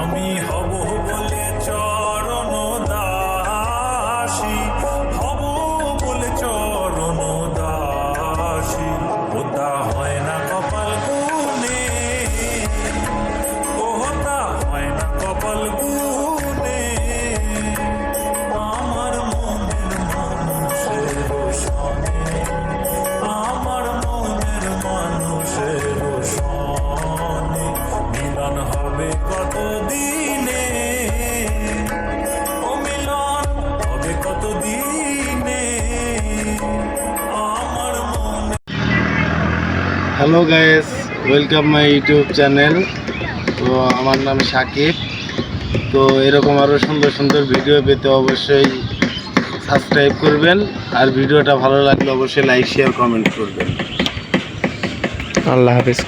আমি হব বলে চরণ দাসী হব বলে চরণ দাসী। ওটা হয় না hello guys welcome my YouTube channel তো আমার নাম সাকিব। তো এরকম আরও সুন্দর সুন্দর ভিডিও পেতে অবশ্যই সাবস্ক্রাইব করবেন। আর ভিডিওটা ভালো লাগলে অবশ্যই লাইক শেয়ার কমেন্ট করবেন। আল্লাহ হাফিজ